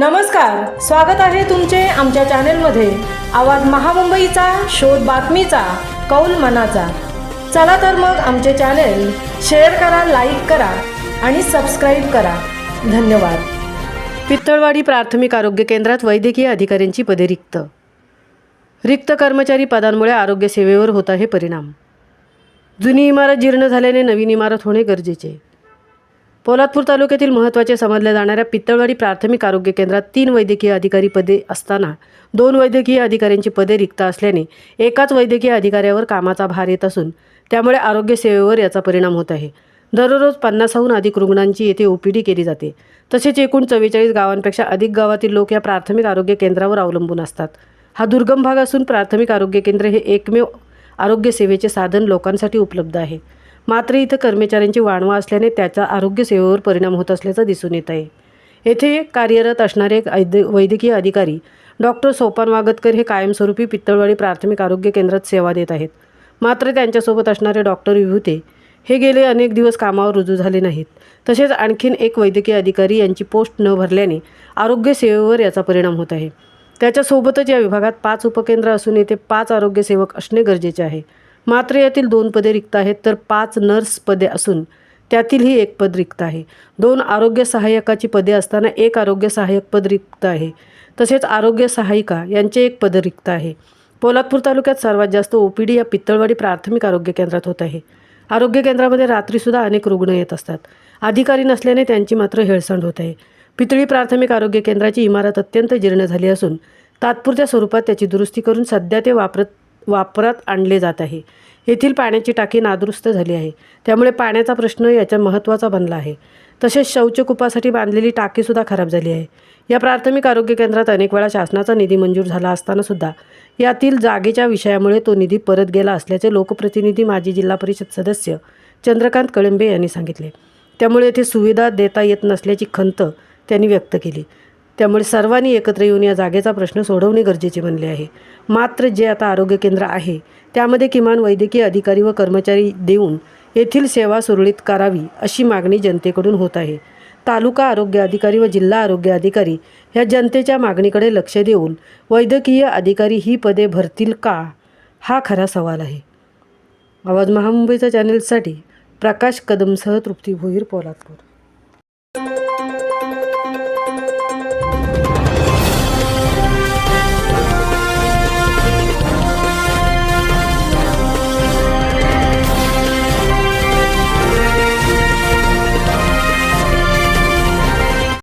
नमस्कार स्वागत आहे तुमचे आमच्या चॅनेलमध्ये. आवाज महामुंबईचा शोध बातमीचा कौल मनाचा. चला तर मग आमचे चॅनेल शेअर करा लाईक करा आणि सबस्क्राईब करा. धन्यवाद. पित्तळवाडी प्राथमिक आरोग्य केंद्रात वैद्यकीय अधिकाऱ्यांची पदे रिक्त. रिक्त कर्मचारी पदांमुळे आरोग्य सेवेवर होत आहे परिणाम. जुनी इमारत जीर्ण झाल्याने नवीन इमारत होणे गरजेचे. पोलादपूर तालुक्यातील महत्त्वाचे समजल्या जाणाऱ्या पित्तळवाडी प्राथमिक आरोग्य केंद्रात तीन वैद्यकीय अधिकारी पदे असताना दोन वैद्यकीय अधिकाऱ्यांची पदे रिक्त असल्याने एकाच वैद्यकीय अधिकाऱ्यावर कामाचा भार येत असून त्यामुळे आरोग्य सेवेवर याचा परिणाम होत आहे. दररोज पन्नासहून अधिक रुग्णांची येथे ओपीडी केली जाते. तसेच एकूण चव्वेचाळीस गावांपेक्षा अधिक गावातील लोक या प्राथमिक आरोग्य केंद्रावर अवलंबून असतात. हा दुर्गम भाग असून प्राथमिक आरोग्य केंद्र हे एकमेव आरोग्य सेवेचे साधन लोकांसाठी उपलब्ध आहे. मात्र इथं कर्मचाऱ्यांची वाणवा असल्याने त्याचा आरोग्यसेवेवर परिणाम होत असल्याचं दिसून येत आहे. येथे कार्यरत असणारे एक वैद्यकीय अधिकारी डॉक्टर सोपान वागतकर हे कायमस्वरूपी पित्तळवाडी प्राथमिक आरोग्य केंद्रात सेवा देत आहेत. मात्र त्यांच्यासोबत असणारे डॉक्टर विभूते हे गेले अनेक दिवस कामावर रुजू झाले नाहीत. तसेच आणखीन एक वैद्यकीय अधिकारी यांची पोस्ट न भरल्याने आरोग्य सेवेवर याचा परिणाम होत आहे. त्याच्यासोबतच या विभागात पाच उपकेंद्र असून येथे पाच आरोग्यसेवक असणे गरजेचे आहे. मात्र यातील दोन पदे रिक्त आहेत तर पाच नर्स पदे असून त्यातीलही एक पद रिक्त आहे. दोन आरोग्य सहाय्यकाची पदे असताना एक आरोग्य सहाय्यक पद रिक्त आहे. तसेच आरोग्य सहायिका यांचे एक पद रिक्त आहे. पोलादपूर तालुक्यात सर्वात जास्त ओपीडी या पित्तळवाडी प्राथमिक आरोग्य केंद्रात होत आहे. आरोग्य केंद्रामध्ये रात्रीसुद्धा अनेक रुग्ण येत असतात. अधिकारी नसल्याने त्यांची मात्र हेळसांड होत आहे. पितळी प्राथमिक आरोग्य केंद्राची इमारत अत्यंत जीर्ण झाली असून तात्पुरत्या स्वरूपात त्याची दुरुस्ती करून सध्या ते वापरत वापरात आणले जात आहे. येथील पाण्याची टाकी नादुरुस्त झाली आहे. त्यामुळे पाण्याचा प्रश्न याच्या महत्त्वाचा बनला आहे. तसेच शौचकूपासाठी बांधलेली टाकीसुद्धा खराब झाली आहे. या प्राथमिक आरोग्य केंद्रात अनेक वेळा शासनाचा निधी मंजूर झाला असतानासुद्धा यातील जागेच्या विषयामुळे तो निधी परत गेला असल्याचे लोकप्रतिनिधी माजी जिल्हा परिषद सदस्य चंद्रकांत कळंबे यांनी सांगितले. त्यामुळे येथे सुविधा देता येत नसल्याची खंत त्यांनी व्यक्त केली. त्यामुळे सर्वांनी एकत्र येऊन या जागेचा प्रश्न सोडवणे गरजेचे बनले आहे. मात्र जे आता आरोग्य केंद्र आहे त्यामध्ये किमान वैद्यकीय अधिकारी व कर्मचारी देऊन येथील सेवा सुरळीत करावी अशी मागणी जनतेकडून होत आहे. तालुका आरोग्य अधिकारी व जिल्हा आरोग्य अधिकारी ह्या जनतेच्या मागणीकडे लक्ष देऊन वैद्यकीय अधिकारी ही पदे भरतील का हा खरा सवाल आहे. आवाज महामुंबईच्या चॅनेलसाठी प्रकाश कदमसह तृप्ती भोईर पोलादपूर.